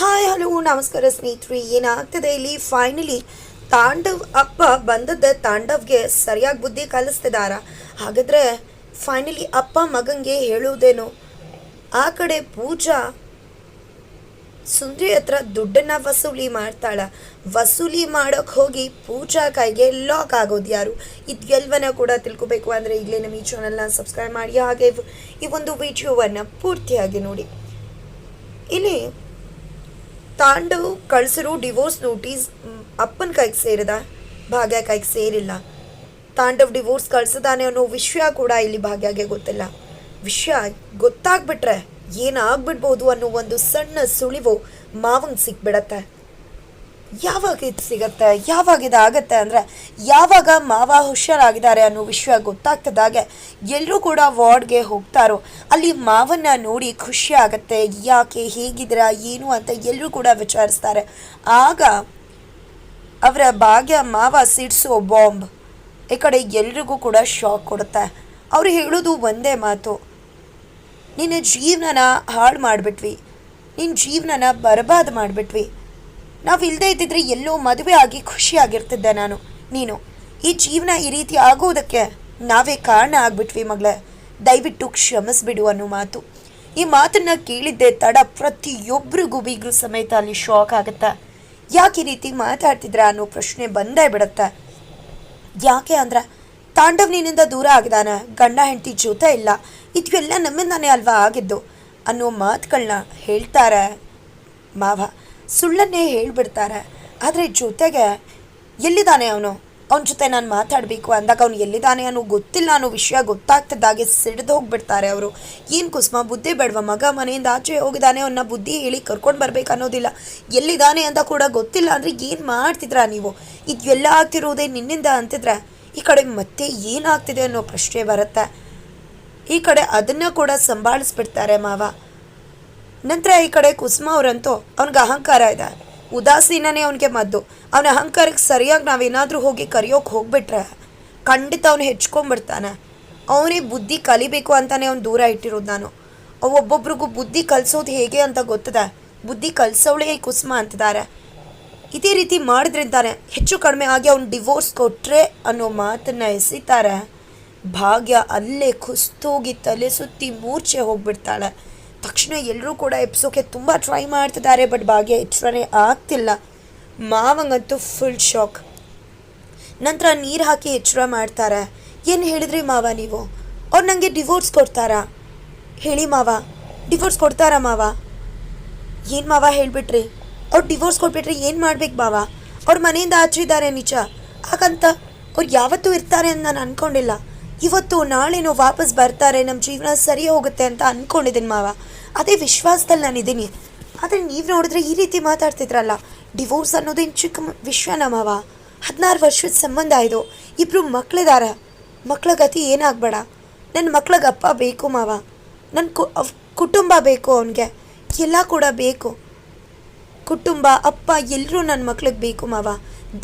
Hi, hello, ನಮಸ್ಕಾರ ಸ್ನೇಹಿತರೆ. ಏನಾಗ್ತದೆ ಇಲ್ಲಿ? ಫೈನಲಿ ತಾಂಡವ್ ಅಪ್ಪ ಬಂದದ್ದ ತಾಂಡವ್ಗೆ ಸರಿಯಾಗಿ ಬುದ್ಧಿ ಕಲಿಸ್ತಿದಾರ. ಹಾಗಾದ್ರೆ ಫೈನಲಿ ಅಪ್ಪ ಮಗಂಗೆ ಹೇಳುವುದೇನು? ಆ ಕಡೆ ಪೂಜಾ ಸುಂದ್ರಿ ಹತ್ರ ದುಡ್ಡನ್ನ ವಸೂಲಿ ಮಾಡ್ತಾಳ. ವಸೂಲಿ ಮಾಡೋಕೆ ಹೋಗಿ ಪೂಜಾ ಕೈಗೆ ಲಾಕ್ ಆಗೋದು ಯಾರು? ಇದೆಲ್ವನ್ನ ಕೂಡ ತಿಳ್ಕೊಬೇಕು. ಅಂದರೆ ಈಗಲೇ ನಮ್ಮ ಈ ಚಾನಲ್ನ ಸಬ್ಸ್ಕ್ರೈಬ್ ಮಾಡಿ. ಹಾಗೆ ಈ ಒಂದು ವಿಡಿಯೋವನ್ನು ಪೂರ್ತಿಯಾಗಿ ನೋಡಿ. ಇಲ್ಲಿ ತಾಂಡವ್ ಕಳಿಸಿರೋ ಡಿವೋರ್ಸ್ ನೋಟಿಸ್ ಅಪ್ಪನ ಕೈಗೆ ಸೇರಿದ, ಭಾಗ್ಯ ಕೈಗೆ ಸೇರಿಲ್ಲ. ತಾಂಡವ್ ಡಿವೋರ್ಸ್ ಕಳ್ಸಿದಾನೆ ಅನ್ನೋ ವಿಷಯ ಕೂಡ ಇಲ್ಲಿ ಭಾಗ್ಯಾಗೆ ಗೊತ್ತಿಲ್ಲ. ವಿಷಯ ಗೊತ್ತಾಗ್ಬಿಟ್ರೆ ಏನಾಗ್ಬಿಡ್ಬೋದು ಅನ್ನೋ ಒಂದು ಸಣ್ಣ ಸುಳಿವು ಮಾವಂಗೆ ಸಿಕ್ಬಿಡತ್ತೆ ಯಾವಾಗ ಇದು ಸಿಗತ್ತೆ? ಯಾವಾಗ ಇದಾಗತ್ತೆ ಅಂದರೆ ಯಾವಾಗ ಮಾವ ಹುಷಾರಾಗಿದ್ದಾರೆ ಅನ್ನೋ ವಿಷಯ ಗೊತ್ತಾಗ್ತದಾಗೆ ಎಲ್ಲರೂ ಕೂಡ ವಾರ್ಡ್ಗೆ ಹೋಗ್ತಾರೋ, ಅಲ್ಲಿ ಮಾವನ್ನ ನೋಡಿ ಖುಷಿ ಆಗತ್ತೆ, ಯಾಕೆ ಹೇಗಿದ್ದೀರಾ, ಏನು ಅಂತ ಎಲ್ಲರೂ ಕೂಡ ವಿಚಾರಿಸ್ತಾರೆ. ಆಗ ಅವರ ಭಾಗ್ಯ ಮಾವ ಸಿಡ್ಸೋ ಬಾಂಬ್ ಈ ಕಡೆ ಎಲ್ರಿಗೂ ಕೂಡ ಶಾಕ್ ಕೊಡುತ್ತೆ. ಅವ್ರು ಹೇಳೋದು ಒಂದೇ ಮಾತು, ನಿನ್ನ ಜೀವನನ ಹಾಳು ಮಾಡಿಬಿಟ್ವಿ, ನಿನ್ನ ಜೀವನನ ಬರ್ಬಾದ್ ಮಾಡಿಬಿಟ್ವಿ ನಾವು ಇಲ್ಲದೇ ಇದ್ದಿದ್ರೆ ಎಲ್ಲೋ ಮದುವೆ ಆಗಿ ಖುಷಿಯಾಗಿರ್ತಿದ್ದೆ ನಾನು. ನೀನು, ಈ ಜೀವನ ಈ ರೀತಿ ಆಗೋದಕ್ಕೆ ನಾವೇ ಕಾರಣ ಆಗ್ಬಿಟ್ವಿ ಮಗಳೇ. ದಯವಿಟ್ಟು ಕ್ಷಮಿಸ್ಬಿಡು ಅನ್ನೋ ಮಾತು. ಈ ಮಾತನ್ನ ಕೇಳಿದ್ದೆ ತಡ ಪ್ರತಿಯೊಬ್ಬರಿಗೂ ಬೀಗ್ರು ಸಮೇತ ಅಲ್ಲಿ ಶಾಕ್ ಆಗುತ್ತೆ. ಯಾಕೆ ಈ ರೀತಿ ಮಾತಾಡ್ತಿದ್ರ ಅನ್ನೋ ಪ್ರಶ್ನೆ ಬಂದೇ ಬಿಡುತ್ತೆ. ಯಾಕೆ ಅಂದ್ರೆ, ತಾಂಡವ್ ದೂರ ಆಗಿದಾನೆ ಗಂಡ ಹೆಂಡತಿ ಜೊತೆ ಇಲ್ಲ ಇದೆಲ್ಲ ನಮ್ಮಿಂದಾನೇ ಅಲ್ವಾ ಆಗಿದ್ದು ಅನ್ನೋ ಮಾತುಗಳನ್ನ ಹೇಳ್ತಾರೆ ಮಾವ. ಸುಳ್ಳನ್ನೇ ಹೇಳಿಬಿಡ್ತಾರೆ. ಆದರೆ ಜೊತೆಗೆ ಎಲ್ಲಿದ್ದಾನೆ ಅವನು? ಅವನ ಜೊತೆ ನಾನು ಮಾತಾಡಬೇಕು ಅಂದಾಗ ಅವನು ಎಲ್ಲಿದ್ದಾನೆ ಅನ್ನೋ ಗೊತ್ತಿಲ್ಲ ಅನ್ನೋ ವಿಷಯ ಗೊತ್ತಾಗ್ತಿದ್ದಾಗೆ ಸಿಡಿದು ಹೋಗ್ಬಿಡ್ತಾರೆ ಅವರು. ಏನು ಕುಸುಮ, ಬುದ್ಧಿ ಬೇಡವ? ಮಗ ಮನೆಯಿಂದ ಆಚೆ ಹೋಗಿದ್ದಾನೆ ಅವನ್ನ ಬುದ್ಧಿ ಹೇಳಿ ಕರ್ಕೊಂಡು ಬರಬೇಕು ಅನ್ನೋದಿಲ್ಲ. ಎಲ್ಲಿದ್ದಾನೆ ಅಂತ ಕೂಡ ಗೊತ್ತಿಲ್ಲ ಅಂದರೆ ಏನು ಮಾಡ್ತಿದ್ರಾ ನೀವು? ಇದೆಲ್ಲ ಆಗ್ತಿರೋದೇ ನಿನ್ನಿಂದ ಅಂತಿದ್ರೆ ಈ ಕಡೆ ಮತ್ತೆ ಏನಾಗ್ತಿದೆ ಅನ್ನೋ ಪ್ರಶ್ನೆ ಬರುತ್ತೆ. ಈ ಕಡೆ ಅದನ್ನು ಕೂಡ ಸಂಭಾಳಿಸ್ಬಿಡ್ತಾರೆ ಮಾವ. ನಂತರ ಈ ಕಡೆ ಕುಸುಮ ಅವರಂತೂ ಅವ್ನಿಗೆ ಅಹಂಕಾರ ಇದೆ. ಉದಾಸೀನನೇ ಅವನಿಗೆ ಮದ್ದು. ಅವನ ಅಹಂಕಾರಕ್ಕೆ ಸರಿಯಾಗಿ ನಾವೇನಾದರೂ ಹೋಗಿ ಕರೆಯೋಕೆ ಹೋಗ್ಬಿಟ್ರೆ ಖಂಡಿತ ಅವನು ಹೆಚ್ಕೊಂಡ್ಬಿಡ್ತಾನೆ. ಅವನೇ ಬುದ್ಧಿ ಕಲಿಬೇಕು ಅಂತಾನೆ ಅವ್ನು ದೂರ ಇಟ್ಟಿರೋದು ನಾನು. ಅವು ಒಬ್ಬೊಬ್ರಿಗೂ ಬುದ್ಧಿ ಕಲಿಸೋದು ಹೇಗೆ ಅಂತ ಗೊತ್ತದೆ? ಬುದ್ಧಿ ಕಲಿಸೋಳೆ ಕುಸುಮ ಅಂತಿದ್ದಾರೆ ಇದೇ ರೀತಿ ಮಾಡಿದ್ರಿಂದಾನೆ ಹೆಚ್ಚು ಕಡಿಮೆ ಆಗಿ ಅವ್ನು ಡಿವೋರ್ಸ್ ಕೊಟ್ಟರೆ ಅನ್ನೋ ಮಾತನ್ನು ಎಸಿತಾರೆ. ಭಾಗ್ಯ ಅಲ್ಲೇ ಕುಸ್ತೋಗಿ ತಲೆ ಸುತ್ತಿ ಮೂರ್ಛೆ ಹೋಗ್ಬಿಡ್ತಾಳೆ. ತಕ್ಷಣ ಎಲ್ಲರೂ ಕೂಡ ಎಪ್ಸೋಕೆ ತುಂಬ ಟ್ರೈ ಮಾಡ್ತಿದ್ದಾರೆ ಬಟ್ ಭಾಗ್ಯ ಎಚ್ಚರನೇ ಆಗ್ತಿಲ್ಲ. ಮಾವಂಗಂತೂ ಫುಲ್ ಶಾಕ್ ನಂತರ ನೀರು ಹಾಕಿ ಎಚ್ಚರ ಮಾಡ್ತಾರೆ. ಏನು ಹೇಳಿದ್ರಿ ಮಾವ ನೀವು? ಅವ್ರು ನನಗೆ ಡಿವೋರ್ಸ್ ಕೊಡ್ತಾರಾ? ಹೇಳಿ ಮಾವ. ಡಿವೋರ್ಸ್ ಕೊಡ್ತಾರಾ ಮಾವ? ಏನು ಮಾವ ಹೇಳಿಬಿಟ್ರಿ? ಅವ್ರು ಡಿವೋರ್ಸ್ ಕೊಟ್ಬಿಟ್ರೆ ಏನು ಮಾಡ್ಬೇಕು ಮಾವ? ಅವ್ರ ಮನೆಯಿಂದ ಆಚೆ ಇದ್ದಾರೆ ನಿಜ. ಹಾಗಂತ ಅವ್ರು ಯಾವತ್ತೂ ಇರ್ತಾರೆ ಅಂತ ನಾನು ಅನ್ಕೊಂಡಿಲ್ಲ. ಇವತ್ತು ನಾಳೆನೋ ವಾಪಸ್ ಬರ್ತಾರೆ ನಮ್ಮ ಜೀವನ ಸರಿ ಹೋಗುತ್ತೆ ಅಂತ ಅಂದ್ಕೊಂಡಿದ್ದೀನಿ ಮಾವ. ಅದೇ ವಿಶ್ವಾಸದಲ್ಲಿ ನಾನಿದ್ದೀನಿ ಆದರೆ ನೀವು ನೋಡಿದ್ರೆ ಈ ರೀತಿ ಮಾತಾಡ್ತಿದ್ರಲ್ಲ, ಡಿವೋರ್ಸ್ ಅನ್ನೋದೇನು ಚಿಕ್ಕ ವಿಶ್ವನ ಮಾವ. ಹದಿನಾರು ವರ್ಷದ ಸಂಬಂಧ ಇದು. ಇಬ್ಬರು ಮಕ್ಕಳಿದಾರ ಮಕ್ಕಳ ಗತಿ ಏನಾಗಬೇಡ. ನನ್ನ ಮಕ್ಳಿಗೆ ಅಪ್ಪ ಬೇಕು ಮಾವ. ನನ್ನ ಕು ಕುಟುಂಬ ಬೇಕು ಅವನಿಗೆ. ಎಲ್ಲ ಕೂಡ ಬೇಕು. ಕುಟುಂಬ, ಅಪ್ಪ ಎಲ್ಲರೂ ನನ್ನ ಮಕ್ಳಿಗೆ ಬೇಕು ಮಾವ.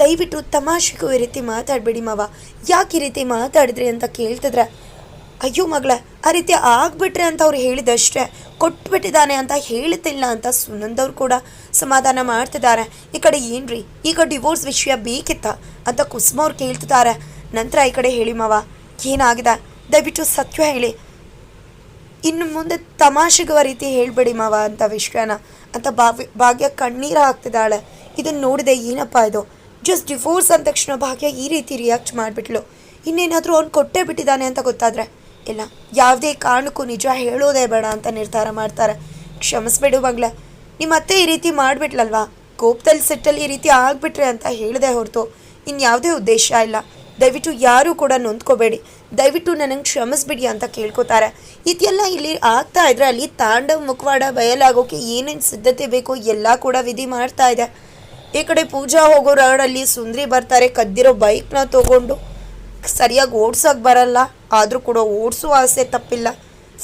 ದಯವಿಟ್ಟು ತಮಾಷೆಗೂ ಈ ರೀತಿ ಮಾತಾಡಬೇಡಿ ಮಾವ. ಯಾಕೆ ಈ ರೀತಿ ಮಾತಾಡಿದ್ರಿ ಅಂತ ಕೇಳ್ತಿದ್ರೆ, ಅಯ್ಯೋ ಮಗಳೇ, ಆ ರೀತಿ ಆಗ್ಬಿಟ್ರೆ ಅಂತ ಅವ್ರು ಹೇಳಿದಷ್ಟೇ, ಕೊಟ್ಬಿಟ್ಟಿದ್ದಾನೆ ಅಂತ ಹೇಳ್ತಿಲ್ಲ ಅಂತ ಸುನಂದವ್ರು ಕೂಡ ಸಮಾಧಾನ ಮಾಡ್ತಿದ್ದಾರೆ. ಈ ಕಡೆ ಏನ್ರಿ? ಈಗ ಡಿವೋರ್ಸ್ ವಿಷಯ ಬೇಕಿತ್ತ? ಅಂತ ಕುಸುಮ ಅವ್ರು ಕೇಳ್ತಿದ್ದಾರೆ. ನಂತರ ಈ ಕಡೆ ಹೇಳಿ ಮಾವ, ಏನಾಗಿದೆ? ದಯವಿಟ್ಟು ಸತ್ಯ ಹೇಳಿ. ಇನ್ನು ಮುಂದೆ ತಮಾಷೆಗುವ ರೀತಿ ಹೇಳ್ಬೇಡಿ ಮಾವ ಅಂತ ವಿಷಯನ. ಅಂತ ಭಾವ್ಯ ಭಾಗ್ಯ ಕಣ್ಣೀರು ಹಾಕ್ತಿದ್ದಾಳೆ. ಇದನ್ನು ನೋಡಿದೆ ಏನಪ್ಪ ಇದು? ಜಸ್ಟ್ ಡಿವೋರ್ಸ್ ಅಂದ ತಕ್ಷಣ ಭಾಗ್ಯ ಈ ರೀತಿ ರಿಯಾಕ್ಟ್ ಮಾಡಿಬಿಟ್ಲು. ಇನ್ನೇನಾದರೂ ಅವ್ನು ಕೊಟ್ಟೇ ಬಿಟ್ಟಿದ್ದಾನೆ ಅಂತ ಗೊತ್ತಾದರೆ, ಇಲ್ಲ, ಯಾವುದೇ ಕಾರಣಕ್ಕೂ ನಿಜ ಹೇಳೋದೇ ಬೇಡ ಅಂತ ನಿರ್ಧಾರ ಮಾಡ್ತಾರೆ. ಕ್ಷಮಿಸ್ಬಿಡು ಬಂಗ್ಲೆ. ನಿಮ್ಮ ಅತ್ತೆ ಈ ರೀತಿ ಮಾಡಿಬಿಟ್ಲಲ್ವಾ? ಕೋಪದಲ್ಲಿ ಸಿಟ್ಟಲ್ಲಿ ಈ ರೀತಿ ಆಗಿಬಿಟ್ರೆ ಅಂತ ಹೇಳಿದೆ ಹೊರತು ಇನ್ಯಾವುದೇ ಉದ್ದೇಶ ಇಲ್ಲ. ದಯವಿಟ್ಟು ಯಾರೂ ಕೂಡ ನೊಂದ್ಕೋಬೇಡಿ. ದಯವಿಟ್ಟು ನನಗೆ ಕ್ಷಮಿಸ್ಬಿಡಿ ಅಂತ ಕೇಳ್ಕೊತಾರೆ. ಇದೆಲ್ಲ ಇಲ್ಲಿ ಆಗ್ತಾ ಇದ್ರೆ ಅಲ್ಲಿ ತಾಂಡವ ಮುಖವಾಡ ಬಯಲಾಗೋಕೆ ಏನೇನು ಸಿದ್ಧತೆ ಬೇಕೋ ಎಲ್ಲ ಕೂಡ ವಿಧಿ ಮಾಡ್ತಾ ಇದೆ. ಈ ಕಡೆ ಪೂಜಾ ಹೋಗೋ ರಾಡಲ್ಲಿ ಸುಂದ್ರಿ ಬರ್ತಾರೆ, ಕದ್ದಿರೋ ಬೈಕ್ನ ತಗೊಂಡು. ಸರಿಯಾಗಿ ಓಡಿಸೋಕೆ ಬರಲ್ಲ, ಆದರೂ ಕೂಡ ಓಡಿಸೋ ಆಸೆ ತಪ್ಪಿಲ್ಲ.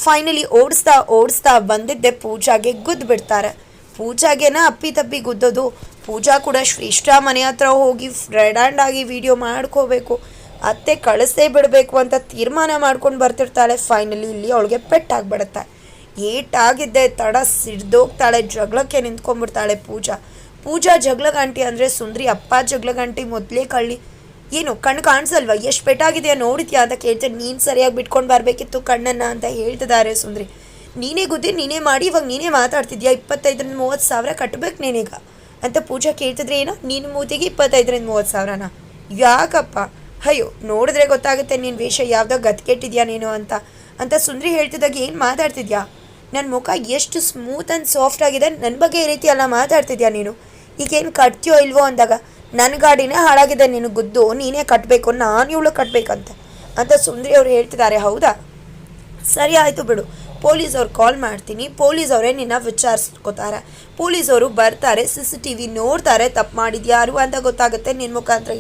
ಫೈನಲಿ ಓಡಿಸ್ತಾ ಓಡಿಸ್ತಾ ಬಂದಿದ್ದೆ ಪೂಜಾಗೆ, ಗುದ್ದು ಬಿಡ್ತಾರೆ. ಪೂಜಾಗೆನ ಅಪ್ಪಿ ತಪ್ಪಿ ಗುದ್ದೋದು. ಪೂಜಾ ಕೂಡ ಶ್ರೇಷ್ಠ ಮನೆ ಹತ್ರ ಹೋಗಿ ರೆಡ್ ಆ್ಯಂಡ್ ಆಗಿ ವಿಡಿಯೋ ಮಾಡ್ಕೋಬೇಕು. ಅತ್ತೆ ಕಳಿಸೇ ಬಿಡಬೇಕು ಅಂತ ತೀರ್ಮಾನ ಮಾಡ್ಕೊಂಡು ಬರ್ತಿರ್ತಾಳೆ. ಫೈನಲಿ ಇಲ್ಲಿ ಅವಳಿಗೆ ಪೆಟ್ಟಾಗ್ಬಿಡುತ್ತೆ. ಏಟಾಗಿದ್ದೆ, ತಡ ಸಿಡ್ದೋಗ್ತಾಳೆ, ಜಗಳಕ್ಕೆ ನಿಂತ್ಕೊಂಡ್ಬಿಡ್ತಾಳೆ ಪೂಜಾ. ಪೂಜಾ ಜಗಳ ಗಂಟಿ ಅಂದರೆ ಸುಂದ್ರಿ, ಅಪ್ಪ ಜಗಳ ಗಂಟಿ ಮೊದಲೇ ಕಳ್ಳಿ. ಏನು, ಕಣ್ಣು ಕಾಣಿಸಲ್ವಾ? ಎಷ್ಟು ಪೆಟ್ಟಾಗಿದೆಯಾ ನೋಡಿದ್ಯಾ ಅಂತ ಕೇಳ್ತಾರೆ ನೀನು ಸರಿಯಾಗಿ ಬಿಟ್ಕೊಂಡು ಬರಬೇಕಿತ್ತು ಕಣ್ಣನ್ನು ಅಂತ ಹೇಳ್ತಿದ್ದಾರೆ ಸುಂದ್ರಿ. ನೀನೇ ಗುದ್ದಿ, ನೀನೇ ಮಾಡಿ, ಇವಾಗ ನೀನೇ ಮಾತಾಡ್ತಿದ್ಯಾ? ಇಪ್ಪತ್ತೈದರಿಂದ ಮೂವತ್ತು ಸಾವಿರ ಕಟ್ಟಬೇಕು ನೀನೀಗ. ಅಂತ ಪೂಜಾ ಕೇಳ್ತಿದ್ರೆ ಏನೋ? ನೀನು ಮೂತಿಗೆ ಇಪ್ಪತ್ತೈದರಿಂದ ಮೂವತ್ತು ಸಾವಿರನ? ಯಾಕಪ್ಪ? ಅಯ್ಯೋ, ನೋಡಿದ್ರೆ ಗೊತ್ತಾಗುತ್ತೆ ನೀನು ವೇಷ ಯಾವುದೋ ಗತ್ಕೆಟ್ಟಿದ್ಯಾ ನೀನು ಅಂತ. ಅಂತ ಸುಂದ್ರಿ ಹೇಳ್ತಿದ್ದಾಗ ಏನು ಮಾತಾಡ್ತಿದ್ಯಾ? ನನ್ನ ಮುಖ ಎಷ್ಟು ಸ್ಮೂತ್ ಆ್ಯಂಡ್ ಸಾಫ್ಟ್ ಆಗಿದೆ. ನನ್ನ ಬಗ್ಗೆ ಈ ರೀತಿ ಎಲ್ಲ ಮಾತಾಡ್ತಿದ್ಯಾ ನೀನು? ಈಗೇನು ಕಟ್ತೀಯೋ ಇಲ್ವೋ ಅಂದಾಗ ನನ್ನ ಗಾಡಿನೇ ಹಾಳಾಗಿದೆ ನಿನಗೆ ಗುದ್ದು, ನೀನೇ ಕಟ್ಟಬೇಕು ನಾನು ಇವಳು ಕಟ್ಟಬೇಕಂತ ಅಂತ ಸುಂದ್ರಿ ಅವರು ಹೇಳ್ತಿದ್ದಾರೆ, ಹೌದಾ? ಸರಿ ಆಯಿತು ಬಿಡು ಪೊಲೀಸ್ ಅವ್ರು ಕಾಲ್ ಮಾಡ್ತೀನಿ ಪೊಲೀಸ್ ಅವರೇ ನಿನ್ನ ವಿಚಾರಿಸ್ಕೋತಾರೆ. ಪೊಲೀಸ್ ಅವರು ಬರ್ತಾರೆ ಸಿ ಸಿ ಟಿ ವಿ ನೋಡ್ತಾರೆ, ತಪ್ಪು ಮಾಡಿದ್ಯಾರು ಅಂತ ಗೊತ್ತಾಗುತ್ತೆ ನಿನ್ನ ಮುಖಾಂತರ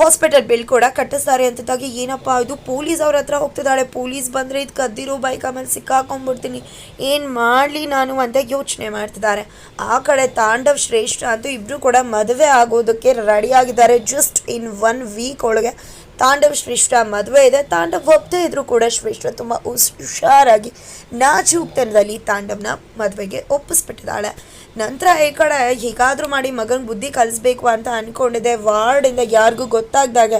ಹಾಸ್ಪಿಟಲ್ ಬಿಲ್ ಕೂಡ ಕಟ್ಟಿಸ್ತಾರೆ ಅಂತದಾಗಿ ಏನಪ್ಪಾ ಇದು ಪೊಲೀಸ್ ಅವ್ರ ಹತ್ರ ಹೋಗ್ತಿದ್ದಾಳೆ. ಪೊಲೀಸ್ ಬಂದರೆ ಇದು ಕದ್ದಿರೋ ಬೈಕ್ ಆಮೇಲೆ ಸಿಕ್ಕಾಕೊಂಡ್ಬಿಡ್ತೀನಿ. ಏನು ಮಾಡಲಿ ನಾನು ಅಂತ ಯೋಚನೆ ಮಾಡ್ತಿದ್ದಾರೆ. ಆ ಕಡೆ ತಾಂಡವ್ ಶ್ರೇಷ್ಠ ಅಂತೂ ಇಬ್ಬರು ಕೂಡ ಮದುವೆ ಆಗೋದಕ್ಕೆ ರೆಡಿ ಆಗಿದ್ದಾರೆ. ಜಸ್ಟ್ ಇನ್ ಒನ್ ವೀಕ್ ಒಳಗೆ ತಾಂಡವ್ ಶ್ರೇಷ್ಠ ಮದುವೆ ಇದೆ. ತಾಂಡವ್ ಒಪ್ಪದೇ ಇದ್ರು ಕೂಡ ಶ್ರೇಷ್ಠ ತುಂಬ ಹುಷ್- ಹುಷಾರಾಗಿ ನಾಚೂಕ್ತನದಲ್ಲಿ ತಾಂಡವ್ನ ಮದುವೆಗೆ ಒಪ್ಪಿಸ್ಬಿಟ್ಟಿದ್ದಾಳೆ. ನಂತರ ಈ ಕಡೆ ಹೀಗಾದರೂ ಮಾಡಿ ಮಗನ ಬುದ್ಧಿ ಕಲಿಸ್ಬೇಕು ಅಂತ ಅಂದ್ಕೊಂಡಿದ್ದೆ ವಾರ್ಡಿಂದ ಯಾರಿಗೂ ಗೊತ್ತಾಗ್ದಾಗ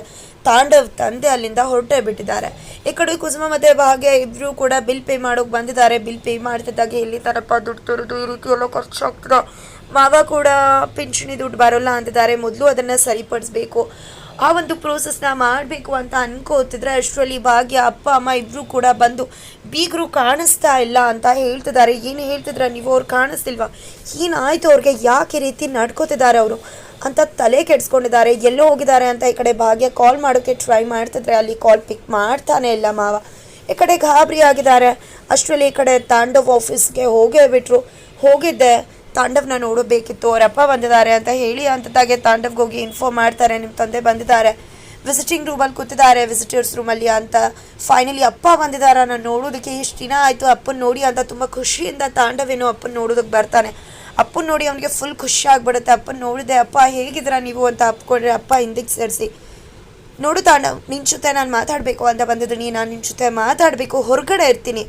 ತಾಂಡವ್ ತಂದೆ ಅಲ್ಲಿಂದ ಹೊರಟೇ ಬಿಟ್ಟಿದ್ದಾರೆ. ಈ ಕಡೆ ಕುಸುಮ ಮತ್ತೆ ಭಾಗ್ಯ ಇಬ್ಬರು ಕೂಡ ಬಿಲ್ ಪೇ ಮಾಡೋಕೆ ಬಂದಿದ್ದಾರೆ. ಬಿಲ್ ಪೇ ಮಾಡ್ತಿದ್ದಾಗ ಎಲ್ಲಿ ತರಪ್ಪ ದುಡ್ಡು ತರೋದು ಈ ರೀತಿ ಎಲ್ಲ ಖರ್ಚಾಗ್ತದೆ. ಮಾವ ಕೂಡ ಪಿಂಚಣಿ ದುಡ್ಡು ಬರೋಲ್ಲ ಅಂತಿದ್ದಾರೆ. ಮೊದಲು ಅದನ್ನು ಸರಿಪಡಿಸ್ಬೇಕು. ಆ ಒಂದು ಪ್ರೋಸೆಸ್ನ ಮಾಡಬೇಕು ಅಂತ ಅನ್ಕೋತಿದ್ರೆ ಅಷ್ಟರಲ್ಲಿ ಭಾಗ್ಯ, ಅಪ್ಪ, ಅಮ್ಮ ಇಬ್ಬರು ಕೂಡ ಬಂದು ಬೀಗರು ಕಾಣಿಸ್ತಾ ಇಲ್ಲ ಅಂತ ಹೇಳ್ತಿದ್ದಾರೆ. ಏನು ಹೇಳ್ತಿದ್ರೆ ನೀವು? ಅವ್ರು ಕಾಣಿಸ್ತಿಲ್ವಾ? ಏನಾಯ್ತು ಅವ್ರಿಗೆ? ಯಾಕೆ ರೀತಿ ನಡ್ಕೋತಿದ್ದಾರೆ ಅವರು? ಅಂತ ತಲೆ ಕೆಡಿಸ್ಕೊಂಡಿದ್ದಾರೆ. ಎಲ್ಲೋ ಹೋಗಿದ್ದಾರೆ ಅಂತ ಈ ಕಡೆ ಭಾಗ್ಯ ಕಾಲ್ ಮಾಡೋಕ್ಕೆ ಟ್ರೈ ಮಾಡ್ತಿದ್ರೆ ಅಲ್ಲಿ ಕಾಲ್ ಪಿಕ್ ಮಾಡ್ತಾನೆ ಇಲ್ಲ ಮಾವ. ಈ ಕಡೆ ಗಾಬರಿ ಆಗಿದ್ದಾರೆ. ಅಷ್ಟರಲ್ಲಿ ಈ ಕಡೆ ತಾಂಡವ್ ಆಫೀಸ್ಗೆ ಹೋಗೇ ಬಿಟ್ಟರು ಹೋಗಿದ್ದೆ. ತಾಂಡವ್ನ ನೋಡಬೇಕಿತ್ತು. ಅವರಪ್ಪ ಬಂದಿದ್ದಾರೆ ಅಂತ ಹೇಳಿ ಅಂತದಾಗೆ ತಾಂಡವ್ಗೆ ಹೋಗಿ ಇನ್ಫಾರ್ಮ್ ಮಾಡ್ತಾರೆ. ನಿಮ್ಮ ತಂದೆ ಬಂದಿದ್ದಾರೆ. ವಿಸಿಟಿಂಗ್ ರೂಮಲ್ಲಿ ಕೂತಿದ್ದಾರೆ ವಿಸಿಟರ್ಸ್ ರೂಮಲ್ಲಿ ಅಂತ. ಫೈನಲಿ ಅಪ್ಪ ಬಂದಿದ್ದಾರೆ ನಾನು ನೋಡೋದಕ್ಕೆ ಇಷ್ಟು ದಿನ ಆಯಿತು ಅಪ್ಪನ ನೋಡಿ ಅಂತ ತುಂಬ ಖುಷಿಯಿಂದ ತಾಂಡವೇನೋ ಅಪ್ಪನ ನೋಡೋದಕ್ಕೆ ಬರ್ತಾನೆ. ಅಪ್ಪನ ನೋಡಿ ಅವನಿಗೆ ಫುಲ್ ಖುಷಿ ಆಗಿಬಿಡುತ್ತೆ. ಅಪ್ಪನ ನೋಡಿದೆ, ಅಪ್ಪ ಹೇಗಿದ್ದೀರಾ ನೀವು? ಅಂತ ಅಪ್ಕೊಂಡ್ರೆ ಅಪ್ಪ ಹಿಂದಕ್ಕೆ ಸೇರಿಸಿ. ನೋಡು ತಾಂಡವ್ ನಿನ್ನ ಜೊತೆ ನಾನು ಮಾತಾಡಬೇಕು ಅಂತ ಬಂದಿದ್ದೀನಿ. ನಾನು ನಿನ್ನ ಜೊತೆ ಮಾತಾಡಬೇಕು. ಹೊರಗಡೆ ಇರ್ತೀನಿ.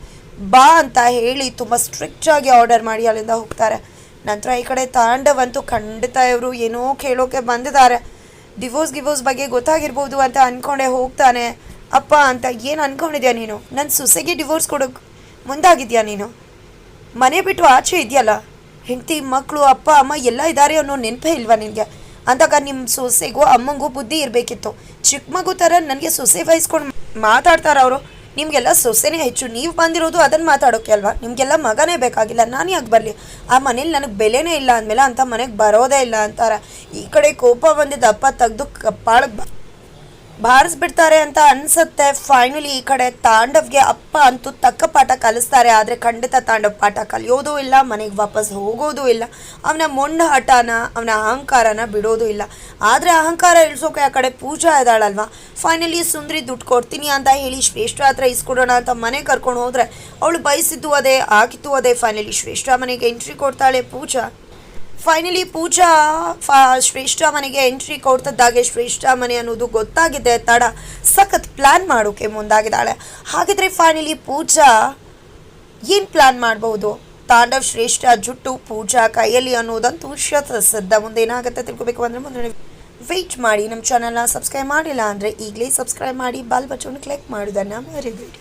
ಬಾ ಅಂತ ಹೇಳಿ ತುಂಬ ಸ್ಟ್ರಿಕ್ಟಾಗಿ ಆರ್ಡರ್ ಮಾಡಿ ಅಲ್ಲಿಂದ ಹೋಗ್ತಾರೆ. ನಂತರ ಈ ಕಡೆ ತಾಂಡವಂತೂ ಖಂಡಿತ ಇವರು ಏನೋ ಕೇಳೋಕೆ ಬಂದಿದ್ದಾರೆ. ಡಿವೋರ್ಸ್ ಗಿವೋರ್ಸ್ ಬಗ್ಗೆ ಗೊತ್ತಾಗಿರ್ಬೋದು ಅಂತ ಅಂದ್ಕೊಂಡೆ ಹೋಗ್ತಾನೆ. ಅಪ್ಪ ಅಂತ ಏನು ಅಂದ್ಕೊಂಡಿದ್ಯಾ ನೀನು? ನನ್ನ ಸೊಸೆಗೆ ಡಿವೋರ್ಸ್ ಕೊಡೋಕೆ ಮುಂದಾಗಿದ್ಯಾ ನೀನು? ಮನೆ ಬಿಟ್ಟು ಆಚೆ ಇದೆಯಲ್ಲ? ಹೆಂಡತಿ ಮಕ್ಕಳು ಅಪ್ಪ, ಅಮ್ಮ ಎಲ್ಲ ಇದ್ದಾರೆ ಅನ್ನೋ ನೆನಪೇ ಇಲ್ವಾ ನಿನಗೆ? ಅಂದಾಗ ನಿಮ್ಮ ಸೊಸೆಗೂ, ಅಮ್ಮಂಗೂ ಬುದ್ಧಿ ಇರಬೇಕಿತ್ತು. ಚಿಕ್ಕ ಮಗು ಥರ ನನಗೆ ಸೊಸೆ ವಹಿಸ್ಕೊಂಡು ಮಾತಾಡ್ತಾರೆ ಅವರು. ನಿಮಗೆಲ್ಲ ಸೊಸೆನೇ ಹೆಚ್ಚು. ನೀವು ಬಂದಿರೋದು ಅದನ್ನು ಮಾತಾಡೋಕೆ ಅಲ್ವಾ? ನಿಮಗೆಲ್ಲ ಮಗನೇ ಬೇಕಾಗಿಲ್ಲ. ನಾನು ಯಾಕೆ ಬರಲಿ? ಆ ಮನೇಲಿ ನನಗೆ ಬೆಲೆನೇ ಇಲ್ಲ ಅಂದಮೇಲೆ ಅಂತ ಮನೆಗೆ ಬರೋದೇ ಇಲ್ಲ ಅಂತಾರೆ. ಈ ಕಡೆ ಕೋಪ ಬಂದಿದ್ದ ಅಪ್ಪ ತೆಗೆದು ಕಪ್ಪಾಳಕ್ಕೆ ಬ ಬಾರಿಸ್ಬಿಡ್ತಾರೆ ಅಂತ ಅನ್ಸುತ್ತೆ. ಫೈನಲಿ ಈ ಕಡೆ ತಾಂಡವ್ಗೆ ಅಪ್ಪ ಅಂತೂ ತಕ್ಕ ಪಾಠ ಕಲಿಸ್ತಾರೆ. ಆದರೆ ಖಂಡಿತ ತಾಂಡವ್ ಪಾಠ ಕಲಿಯೋದು ಇಲ್ಲ, ಮನೆಗೆ ವಾಪಸ್ ಹೋಗೋದು ಇಲ್ಲ. ಅವನ ಮೊಣ್ಣ ಹಠನ, ಅವನ ಅಹಂಕಾರನ ಬಿಡೋದು ಇಲ್ಲ. ಆದರೆ ಅಹಂಕಾರ ಇಳಿಸೋಕೆ ಆ ಕಡೆ ಪೂಜಾ ಇದ್ದಾಳಲ್ವಾ? ಫೈನಲಿ ಸುಂದ್ರಿ ದುಡ್ಡು ಕೊಡ್ತೀನಿ ಅಂತ ಹೇಳಿ ಶ್ರೇಷ್ಠ ಹತ್ರ ಇಸ್ಕೊಡೋಣ ಅಂತ ಮನೆ ಕರ್ಕೊಂಡು ಹೋದರೆ ಅವಳು ಬಯಸಿದ್ದು ಅದೇ ಆಗಿತ್ತು ಅದೇ. ಫೈನಲಿ ಶ್ರೇಷ್ಠ ಮನೆಗೆ ಎಂಟ್ರಿ ಕೊಡ್ತಾಳೆ ಪೂಜಾ. ಫೈನಲಿ ಪೂಜಾ ಶ್ರೇಷ್ಠ ಮನೆಗೆ ಎಂಟ್ರಿ ಕೊಡ್ತದ್ದಾಗೆ ಶ್ರೇಷ್ಠ ಮನೆ ಅನ್ನೋದು ಗೊತ್ತಾಗಿದೆ. ತಡ, ಸಖತ್ ಪ್ಲ್ಯಾನ್ ಮಾಡೋಕೆ ಮುಂದಾಗಿದ್ದಾಳೆ. ಹಾಗಿದ್ರೆ ಫೈನಲಿ ಪೂಜಾ ಏನು ಪ್ಲ್ಯಾನ್ ಮಾಡ್ಬೋದು ತಾಂಡವ್ ಶ್ರೇಷ್ಠ ಜುಟ್ಟು ಪೂಜಾ ಕೈಯಲ್ಲಿ ಅನ್ನೋದಂತೂ ಶತಸಿದ್ಧ ಮುಂದೆ ಏನಾಗುತ್ತೆ ತಿಳ್ಕೊಬೇಕು ಅಂದರೆ ಮುಂದೆ ವೆಯ್ಟ್ ಮಾಡಿ. ನಮ್ಮ ಚಾನಲ್ನ ಸಬ್ಸ್ಕ್ರೈಬ್ ಮಾಡಿಲ್ಲ ಅಂದರೆ ಈಗಲೇ ಸಬ್ಸ್ಕ್ರೈಬ್ ಮಾಡಿ. ಬಾಲ್ ಬಚ್ಚವನ್ನು ಕ್ಲಿಕ್ ಮಾಡೋದನ್ನು ಮರಿಬೇಡಿ.